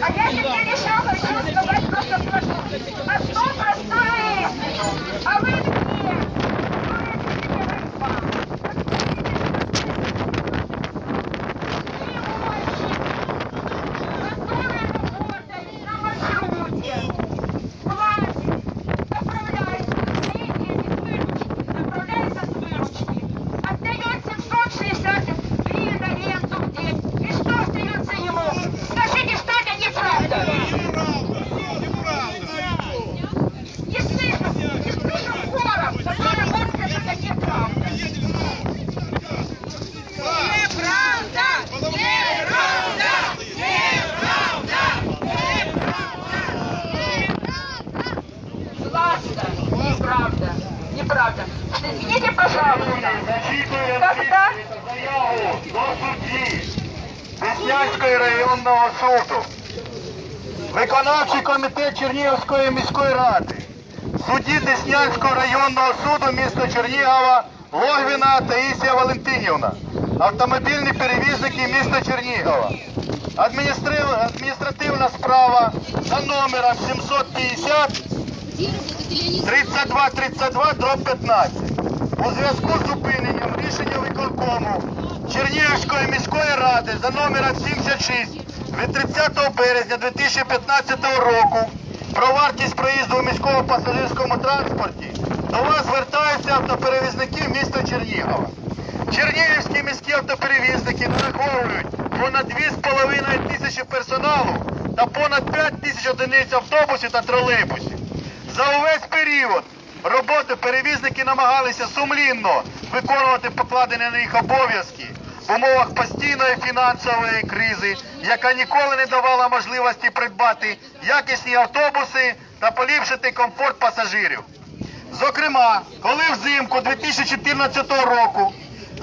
А я теперь еще хочу сказать просто простое. Суду. Виконавчий комітет Чернігівської міської ради. Судді Деснянського районного суду міста Чернігова Логвіна Таїсія Валентинівна. Автомобільні перевізники міста Чернігова. Адміністративна справа за номером 750 3232 дроб 15. У зв'язку з зупиненням рішення виконкому Чернігівської міської ради за номером 76 від 30 березня 2015 року про вартість проїзду у міському пасажирському транспорті до вас звертаються автоперевізники міста Чернігова. Чернігівські міські автоперевізники нараховують понад 2,5 тисячі персоналу та понад 5 тисяч одиниць автобусів та тролейбусів. За увесь період роботи перевізники намагалися сумлінно виконувати покладені на них обов'язки в умовах постійної фінансової кризи, яка ніколи не давала можливості придбати якісні автобуси та поліпшити комфорт пасажирів. Зокрема, коли взимку 2014 року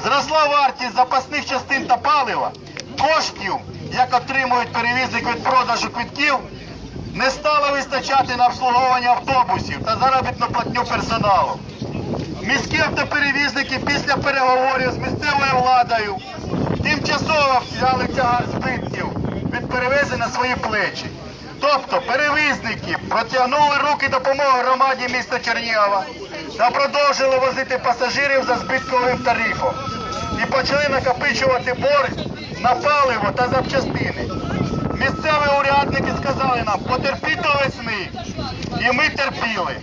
зросла вартість запасних частин та палива, коштів, як отримують перевізники від продажу квитків, не стало вистачати на обслуговування автобусів та заробітну платню персоналу. Міські автоперевізники після переговорів з місцевою владою тимчасово взяли тягар збитків від перевезень на свої плечі. Тобто перевізники протягнули руки допомоги громаді міста Чернігова та продовжили возити пасажирів за збитковим тарифом і почали накопичувати борг на паливо та запчастини. Місцеві урядники сказали нам, потерпіть до весни. І ми терпіли.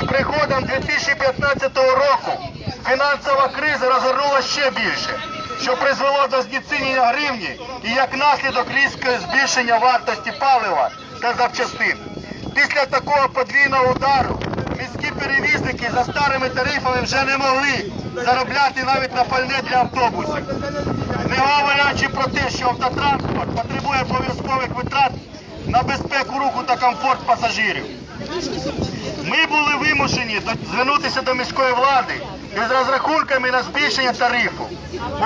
З приходом 2015 року фінансова криза розгорнулася ще більше, що призвело до знецінення гривні і як наслідок різкого збільшення вартості палива та запчастин. Після такого подвійного удару міські перевізники за старими тарифами вже не могли заробляти навіть на пальне для автобусів. Не говорячи про те, що автотранспорт потребує обов'язкових витрат на безпеку руху та комфорт пасажирів. Ми були вимушені звернутися до міської влади із розрахунками на збільшення тарифу.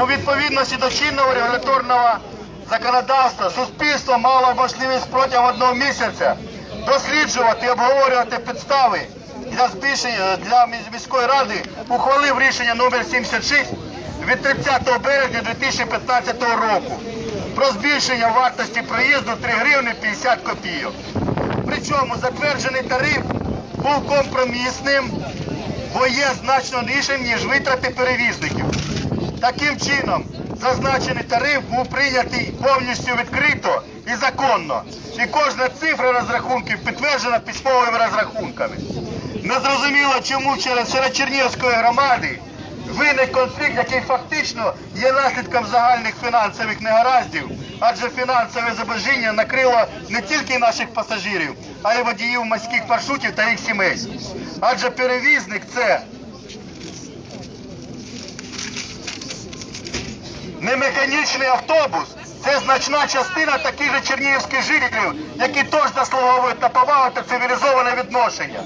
У відповідності до чинного регуляторного законодавства суспільство мало можливість протягом одного місяця досліджувати і обговорювати підстави для збільшення для міської ради ухвалив рішення номер 76 від 30 березня 2015 року про збільшення вартості проїзду 3 гривни 50 копійок. Причому затверджений тариф був компромісним, бо є значно нижчим, ніж витрати перевізників. Таким чином, зазначений тариф був прийнятий повністю відкрито і законно. І кожна цифра розрахунків підтверджена письмовими розрахунками. Незрозуміло, чому через серед Чернігівської громади виник конфлікт, який фактично є наслідком загальних фінансових негараздів, адже фінансове зображення накрило не тільки наших пасажирів, а й водіїв морських маршрутів та їх сімей. Адже перевізник це не механічний автобус, це значна частина таких же чернігівських жителів, які теж заслуговують на повагу та цивілізоване відношення.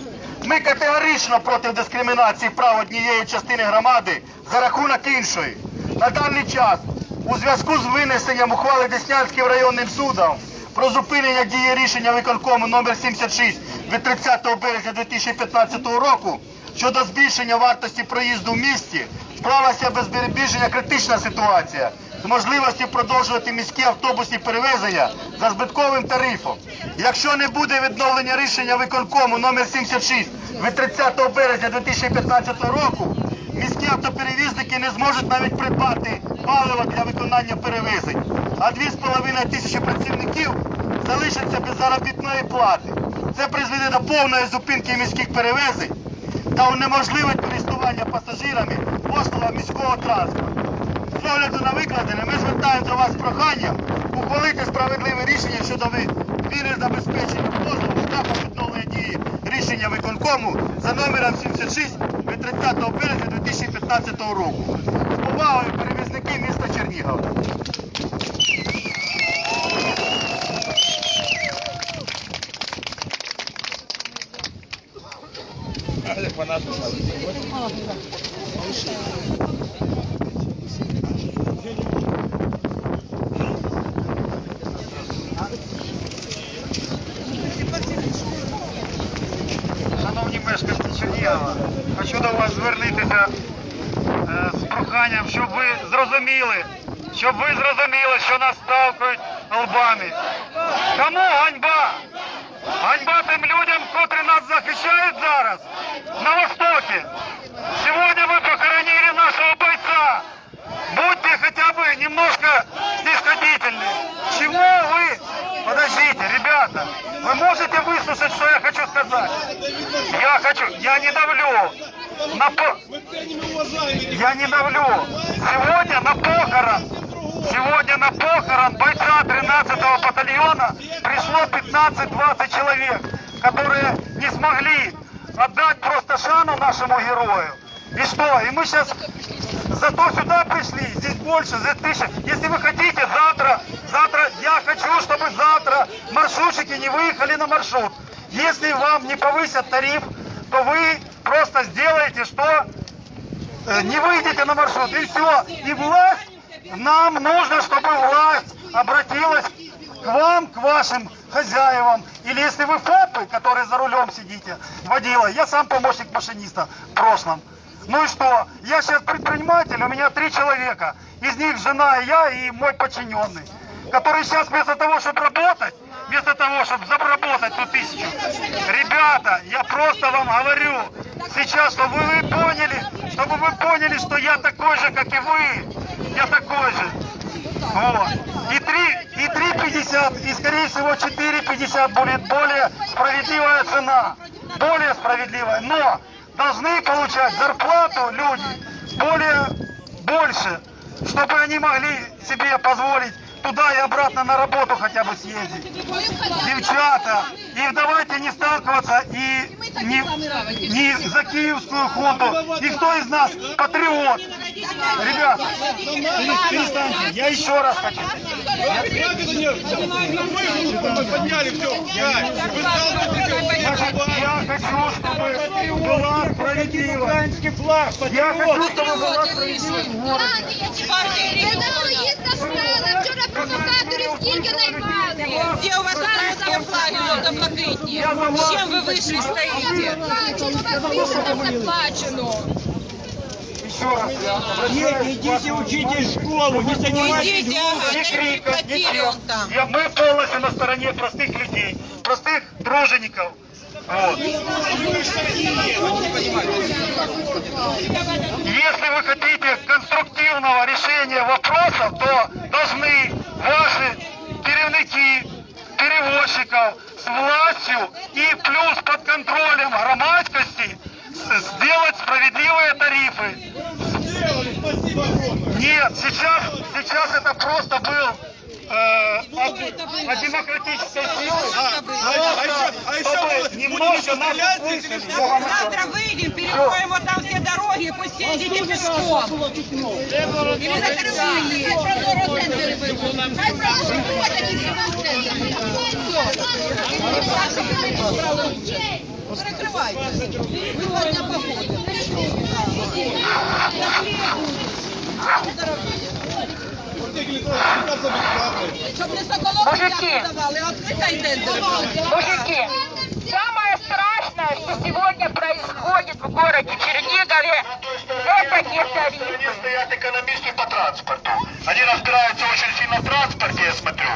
Ми категорично проти дискримінації прав однієї частини громади за рахунок іншої. На даний час у зв'язку з винесенням ухвали Деснянським районним судом про зупинення дії рішення виконкому номер 76 від 30 березня 2015 року щодо збільшення вартості проїзду в місті склалася без перебільшення критична ситуація з можливості продовжувати міські автобусні перевезення за збитковим тарифом. Якщо не буде відновлення рішення виконкому номер 76 від 30 березня 2015 року, міські автоперевізники не зможуть навіть придбати паливо для виконання перевезень, а 2,5 тисячі працівників залишаться без заробітної плати. Це призведе до повної зупинки міських перевезень та унеможливить користування пасажирами послугами міського транспорту. З огляду на викладене, ми звертаємо до вас з проханням ухвалити справедливе рішення щодо міри забезпечення послуг шляхом відновлення дії рішення виконкому за номером 76 від 30 березня 2015 року. З повагою перевізники міста Чернігова. щоб ви зрозуміли, що нас сталкують лбами. Кому ганьба? Ганьба тим людям, котрі нас захищають зараз на Востокі. Сьогодні ви похоронили нашого бойця. Будьте хотя бы немножко снисходительны. Чего вы? Подождите, ребята. Вы можете выслушать, что я хочу сказать? Я хочу, я не давлю. На по... Я не давлю. Сегодня на похорон, 13-го батальона пришло 15-20 человек, которые не смогли отдать просто шану нашему герою. И что? И мы сейчас зато сюда пришли, здесь больше, здесь тысяча. Если вы хотите, завтра, завтра, я хочу, чтобы завтра маршрутчики не выехали на маршрут. Если вам не повысят тариф, то вы просто сделаете, что э, не выйдете на маршрут, и все. И власть, нам нужно, чтобы власть обратилась вам, к вашим хозяевам. Или если вы ФОПы, которые за рулем сидите, водила, я сам помощник машиниста в прошлом. Ну и что? Я сейчас предприниматель, у меня три человека. Из них жена, я и мой подчиненный. Который сейчас вместо того, чтобы работать, вместо того, чтобы заработать ту тысячу. Ребята, я просто вам говорю, сейчас, чтобы вы поняли, чтобы вы поняли, что я такой же, как и вы. Я такой же. Вот. И 3, и 3,50, и скорее всего 4,50 будет более справедливая цена. Более справедливая. Но должны получать зарплату люди более больше, чтобы они могли себе позволить туда и обратно на работу хотя бы съездить. Девчата, и давайте не сталкиваться и не, не за киевскую хунту. Никто из нас патриот. Ребята, перестаньте. Я еще раз хочу. подняли все. Я хочу, чтобы была справедливость. Я хочу, чтобы была справедливость в городе. Террористка справа, вчора провокаторів скільки наймали. Где у вас украинские флаги желто-блакитные? С чем вы вышли стоите? Заплачено, вас більше не заплачено. Еще раз я обращаюсь идите учитесь в школу, не занимайтесь Идите, ни криком, он там. Я, мы полностью на стороне простых людей, простых тружеников. Вот. Если вы хотите конструктивного решения вопросов, то должны ваши керівники перевозчиков с властью и плюс под контролем громадскости сделать справедливые тарифы. Нет, сейчас, сейчас это просто был э, от, от демократической силы. А, а еще- а немножко? Всё, Завтра выйдем, перекроем вот там все дороги, пусть все идите пешком. Или на вибудуть. Хай і Перекрывайте. Сегодня погода. Щоб Мужики. самое страшное, что сегодня происходит в городе Чернигове, это не Они тарифы. стоят экономисты по транспорту. Они разбираются очень сильно в транспорте, я смотрю.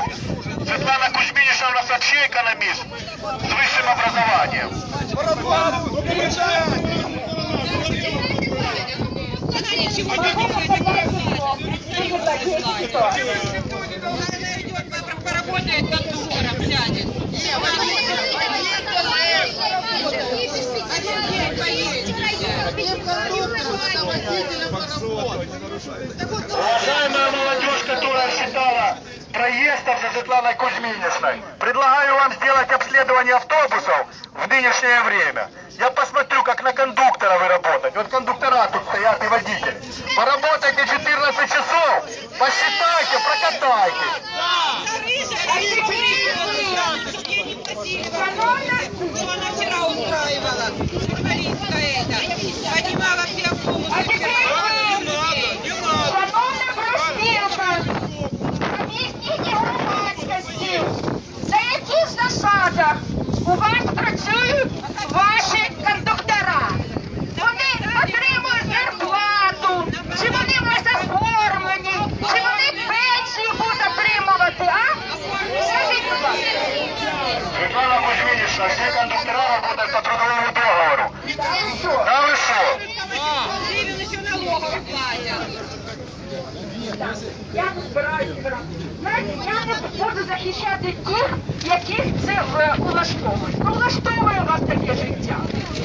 Светлана Кузьминична у нас вообще экономист с высшим образованием. Поработает контура, сядет. Уважаемая молодежь, которая считала проездом за Светланой Кузьминичной, предлагаю вам сделать обследование автобусов в нынешнее время. Я посмотрю, как на кондуктора вы работаете. Вот кондуктора тут стоят и водитель. Поработайте 14 часов, посчитайте, прокатайте. Кузьминична, все кондуктора работают по трудовому договору. Да вы что? Я не збираюся збирати. Знаєте, я буду захищати тих, яких це е, улаштовує. Ну, влаштовує вас таке життя.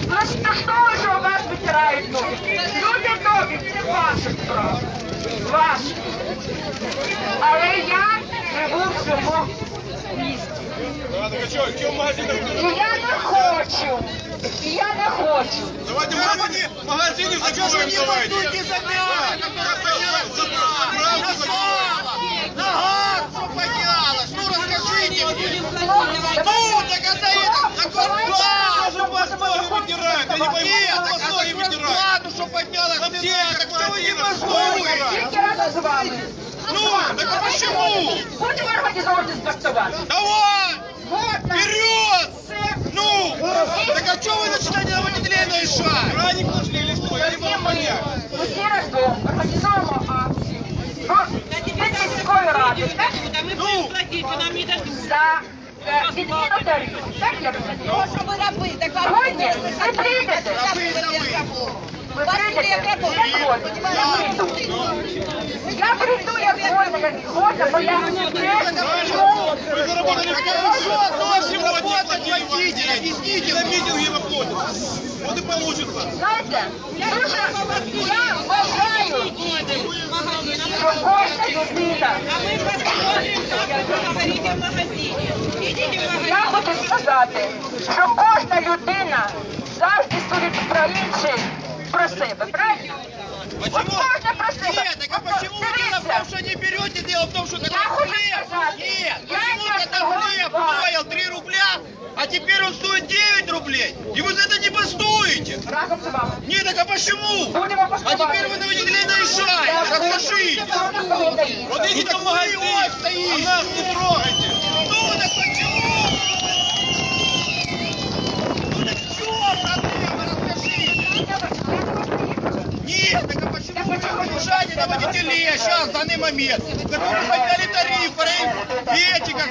Влаштовує, що у вас витирають ноги. Люди добрі, це ваша справа. Ваша. Але я живу в цьому місті. А, так а что, что в магазинах? І я не хочу. І я не хочу. Давайте магазины, магазины закроем, давайте. Тоже вас ноги вытирают, я не пойму, кто вас ноги вытирает. Что вы не Тільки разом з вами. Ну, так а почему? Будемо організовувати спрацювати. Давай! Вот на Вперед! це. Ну! Так а что вы начинаете на водителей наезжать? Краник нашли или что? Я не могу понять. Усі разом організуємо акцію. Від міської ради, так? Да мы будем платить, вы нам не дадут. За е, відміну тарифу. Так я розумію? Що ви робите? Сьогодні ви прийдете. Ви прийдете. Я згодна. Я прийду. Я прийду, як згодна, як згодна, бо я теж митинге выходит. Вот и получится. Знаєте, дуже я вважаю, що кожна людина А мы посмотрим, как вы говорите в магазине. Идите в магазин. Я хочу сказати, що кожна людина завжди судить про інших, про себе, правильно? От кожна про себе. Нет, так а От, почему дело в дивіться, том, что не берете? Дело в том, что Я такой хочу теперь он стоит 9 рублей? И вы за это не бастуете? вами. Нет, так а почему? А теперь вы на водителей наезжаете. Расскажите. Вот идите в магазин. А нас не трогайте. Ну, так почему? Ну, так в чем проблема? Расскажите. Нет, так а почему вы наезжаете на водителей сейчас, в данный момент, которые подняли тарифы, эти как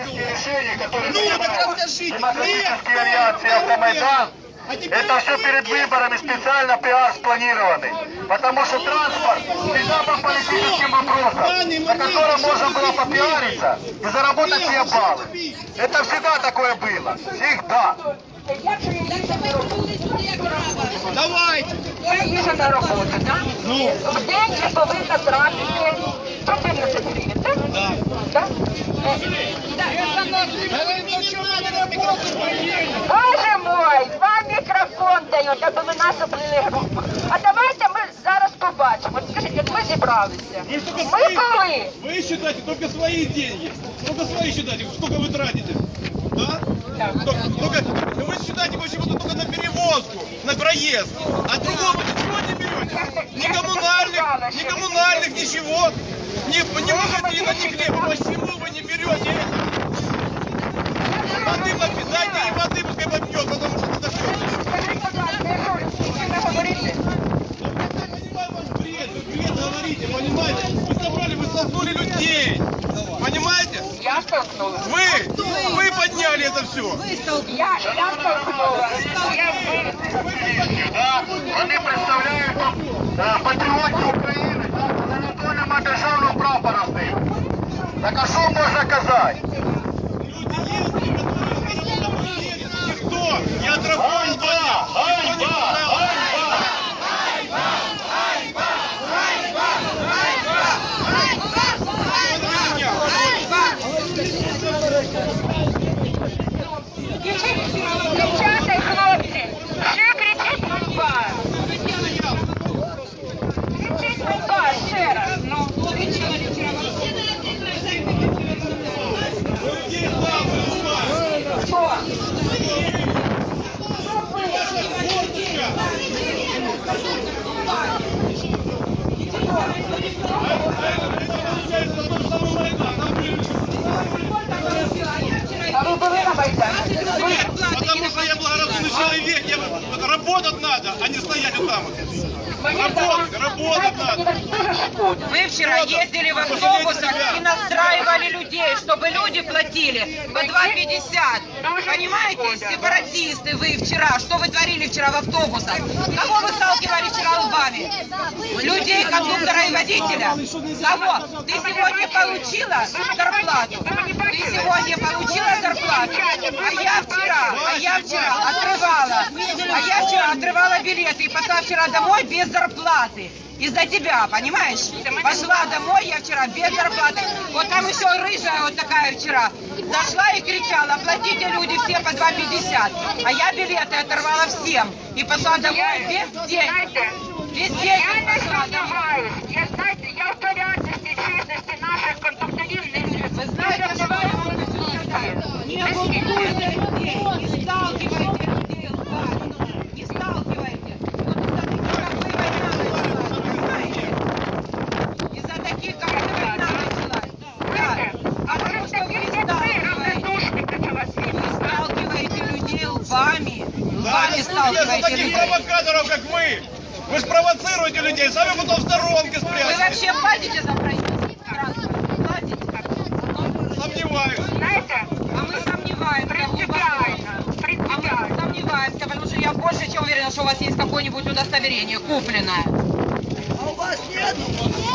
Ну, так расскажите. авиации ну, Автомайдан, А это все перед выборами специально пиар спланированный. Потому что транспорт всегда был политическим вопросом, на котором можно было попиариться и заработать себе баллы. Это всегда такое было. Всегда. Давайте. Я їжджу на так? Ну. В день я повинна тратити 14 гривень, так? Да. Так? Боже мой, вам мікрофон дають, аби ви нас облили групу. А давайте ми зараз побачимо. От скажіть, як ми зібралися? Вы только Ми свои, коли? вы считаете только свои деньги. Только свои считайте, сколько вы тратите. Да? Только, только вы считаете почему-то только на перевозку, на проезд, а другого ничего не берете? Ни коммунальных, ни коммунальных, ничего. Ни, ни магазина, ни хлеба. Почему вы не берете это? Воды напи- дайте ей воды, пускай попьет, потому что это говорите, понимаете? Вы собрали, вы столкнули людей. Понимаете? Я столкнула. Вы, вы подняли это все. Я, я столкнула. Я ви. Да, Вони представляють тут е, патріотів України, але на то нема державного прапора з ним. Так а що можна казати? Люди есть, которые едут, никто. Я отрабатывал. Ганьба! Ганьба! Ганьба! Потому что я благоразумный человек, я, работать надо, а не стоять вот там вот. Работать, работать надо. Вы вчера ездили в автобусах и настраивали людей, чтобы люди платили по 2,50. Понимаете, сепаратисты вы вчера, что вы творили вчера в автобусах? Кого вы сталкивали вчера лбами? Людей, кондуктора и водителя? Кого? Ты сегодня получила зарплату? Ты сегодня получила зарплату? А я вчера, а я вчера отрывала, а я вчера отрывала билеты и пошла вчера домой без зарплаты. Из-за тебя, понимаешь? Пошла домой я вчера без зарплаты. Вот там еще рыжая вот такая вчера. Зашла и кричала, оплатите люди все по 2,50. А я билеты оторвала всем. И пошла домой без денег. Знаєте, Без я денег не пошла домой. сумніваюсь. Я знаєте, я в порядності чесності наших кондукторів не вірю. Вы знаете, что вы не обуздуйте людей, не сталкивайте людей лбами, не сталкивайте. Вот из-за таких, как вы, война началась. людей лбами, Да, лбами не сталкиваете таких людей. провокаторов, как вы. Вы же провоцируете людей, сами потом в сторонке Вы спрячете. вообще платите за проезд? Транспорт? Платите? Сомневаюсь. Знаєте, А мы сомневаемся. принципіально, А мы принципіально. сомневаемся, потому что я больше чем уверена, что у вас есть какое-нибудь удостоверение купленное. А у вас нету?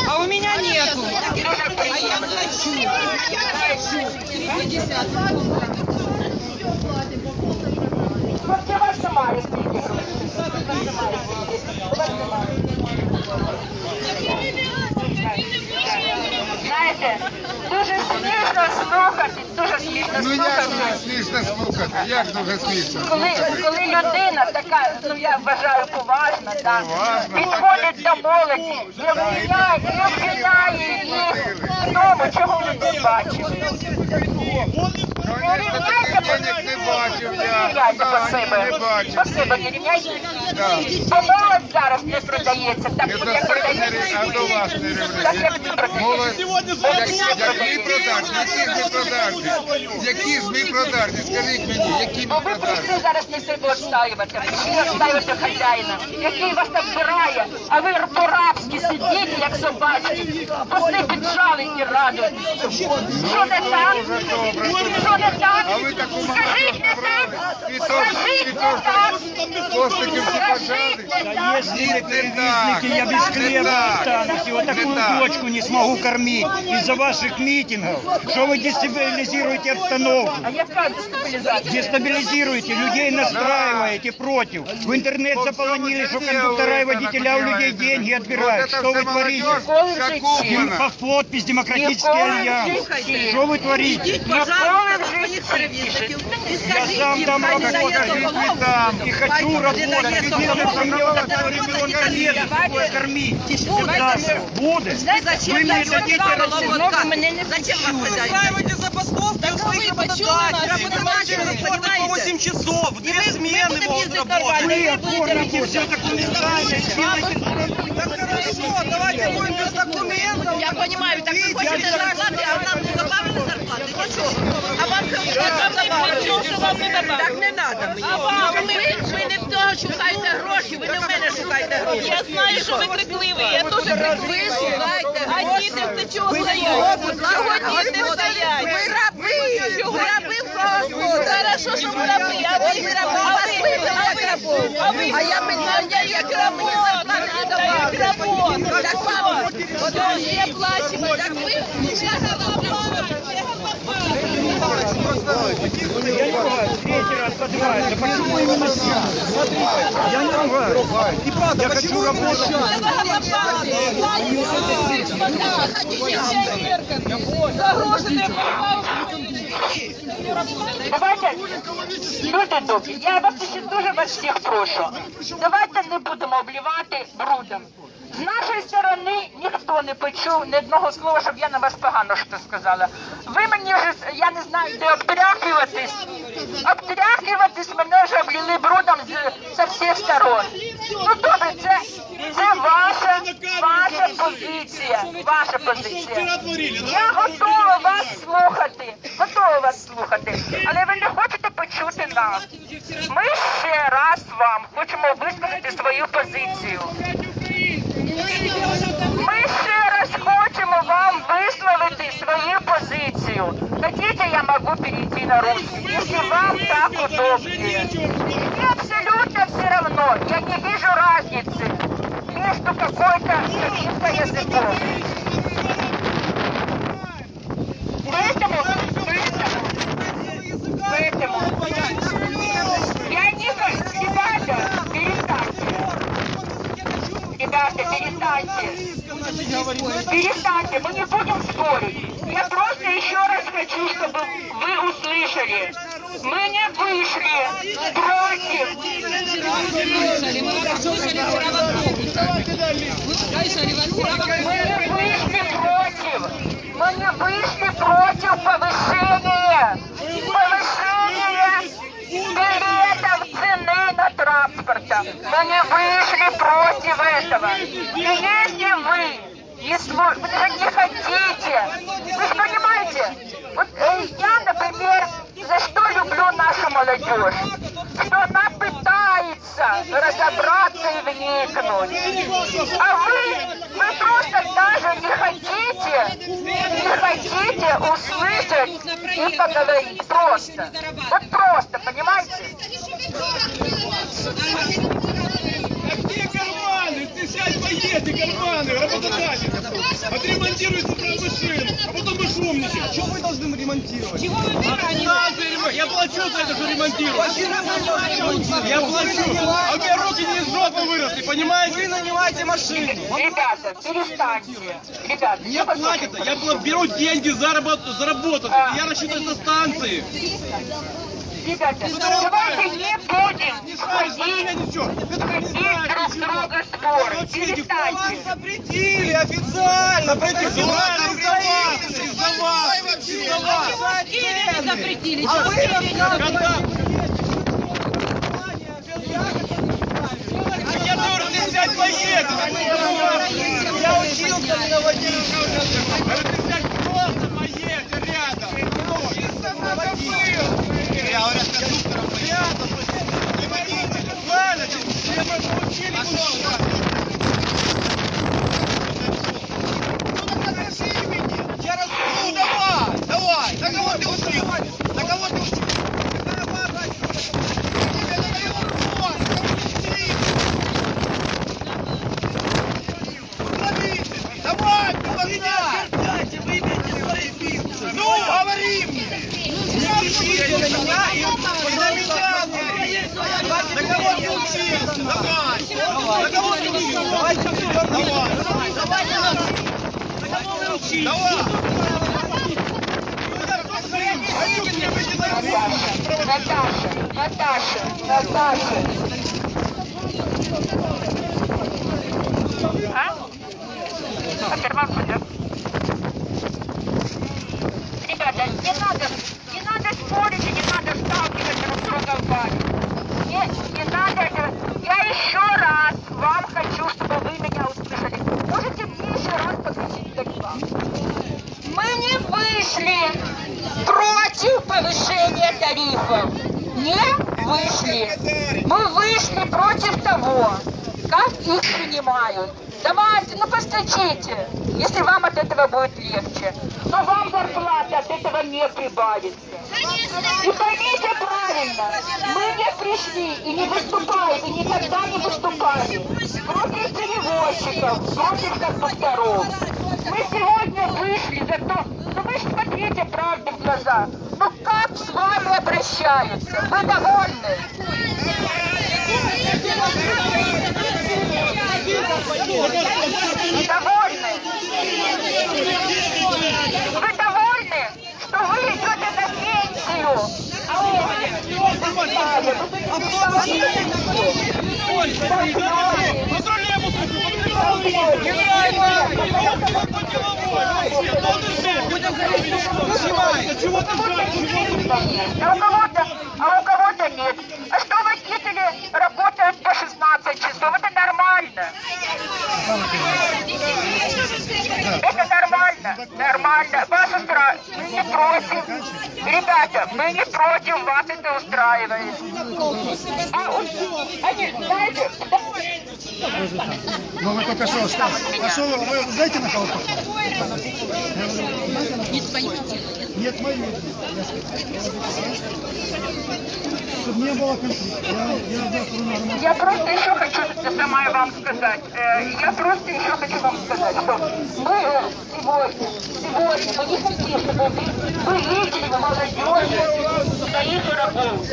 А у меня нету. А я плачу. Я плачу. 350. У вас немає. Знаєте, дуже смішно слухати, дуже смішно Ну як слухати. дуже смішно слухати, як дуже смішно Коли, коли людина така, ну я вважаю поважна, так, Поважна, підходить до молоді і обвиняє, і обвиняє їх в тому, чого ви не бачили. Конечно, таких денег не бачив я. Да, не бачив. По не рівняйте. Да. Бо молодь зараз не продається, так як до себе не продається. ри- а до вас не Так як ревлює. не. Молодь, як, які продажні, які ж ми продажні? Які ж ми продажні? Скажіть мені, які Бо ми ви продажні? прийшли зараз не себе відстаювати, а прийшли відстаювати хазяїна, який вас так збирає, а ви по-рабськи сидите, як собачки, пусти піджали і радуєтесь. Що не так? Дуже добре. Що не так? А ви таку Скажіть не так? Скажіть не так? Костиків всі Скажіть пожали. не так? Ні, не так. Я без Не хлеба так. останусь, и вот Не такую так. дочку не смогу кормить из-за ваших митингов. Что вы дестабилизируете обстановку? А яка дестабілізація? Дестабилизируете, людей настраиваете против. В интернет заполонили, что кондуктора и водителя у людей деньги отбирают. Что вы творите? Какого Дем- Под подпись «Демократический Никола альянс». Алексеевич. Что вы творите? Ніколи в житті. перевізників. І Я сам там работаю, и хочу работать. Единственное, что мне вот этого ребенка нет, чтобы кормить. Завтра будет. Вы мне дадите Володька, зачем вас хозяин? устраиваете забастовки у своих работодателей. Вы можете работать по 8 часов, в две смены могут работать. Вы оформите все документально, сделайте Так хорошо, давайте будем без документов. Я понимаю, так вы хотите зарплаты, а нам не добавили зарплаты? Ничего. А вам добавили? Так не надо мені. А вам? Ви, ви не в того шукаєте гроші, ви не в мене шукаєте гроші. Я знаю, що ви крикливі, я теж крикливі. Ви шукаєте гроші. А діти в чого стоять? Чого діти стоять? Ви раби. Ви раби в колгоспу. Хорошо, що ви раби. А ви раби. А ви, а ви раби. А ви, а я питаю, я як рабу Не рабу. Так вам, от я плачу. Так не ругаюсь, третий раз поднимается. Почему именно сейчас? Смотрите, я не ругаюсь. Я хочу работать. Давайте, люди добрі, я вас ще дуже вас всіх прошу. Давайте не будемо обливати брудом. З нашої сторони ніхто не почув ні одного слова, щоб я на вас погано що сказала. Ви мені вже, я не знаю, де обтряхуватись. Обтряхуватись мене вже облили брудом з, з всіх сторон. Це, ваша, ваша позиція. Ваша позиція. Я готова вас слухати, готова вас слухати, але ви не хочете почути нас. Ми ще раз вам хочемо висказати свою позицію. Ми ще раз хочемо вам висловити свою позицію. Хотите, я могу перейти на русский, если вам так удобнее. Молодежь, что она пытается разобраться и вникнуть. А вы, вы просто даже не хотите, не хотите услышать и поговорить. Просто, понимаете? Где карманы? Ты сядь, поедь, карманы, работодатель. Отремонтируй себе машину, а потом будешь умничать. Что вы должны ремонтировать? Чего вы Я плачу за это, что ремонтировать. Я плачу. А у меня руки не из жопы выросли, понимаете? Вы нанимаете машину. Ребята, перестаньте. Ребята, Мне платят, я беру деньги заработ- заработать, я рассчитываю со станции. Ребята, давайте не будем Не знаешь, за меня ничего. Это Перестаньте. Запретили официально, Официально из-за вас, из-за вас, из-за вас. запретили. А вы? Так я должен взять поехать. Я учился просто поедь рядом. Ну. Не водите. Ладно, все мы получили Я раз... Ну, давай, давай. На кого ты учил? На кого ты? Давай, помоги Ну, говори Наташа, Наташа, Наташа. А? А карман пойдет. Ребята, не надо, не надо спорить не надо сталкивать друг друга в баре. Не, не надо это. Я еще раз вам хочу, чтобы вы меня услышали. Можете мне еще раз подключить телефон? Мы не вышли против повышения тарифов. Не вышли. Мы вышли против того, как их принимают. Давайте, ну постучите, если вам от этого будет легче. Но вам зарплата от этого не прибавится. И поймите правильно, мы не пришли и не выступаем, и никогда не выступали против перевозчиков, против кондукторов. Мы сегодня вышли за то, ну вы ж смотрите правде в глаза. Ну как с вами обращаются? Вы довольны? Довольны? Вы довольны, что вы идете на пенсию? А А у кого-то, а у кого-то нет. А что водители работают по 16 часов? Это нормально. Это нормально, нормально. Вас устраивает. Мы не против. Ребята, мы не против, вас это устраивает. А, вот, они, знаете, Ну вы только что, что, а вы, знаете на кого похож? Нет, мои. Чтобы не было конфликта. Я, я. Я просто еще хочу сама вам сказать. Э, Я просто еще хочу вам сказать, что мы э, сегодня, сегодня мы не хотим, чтобы вы, видели в молодежи своих врагов.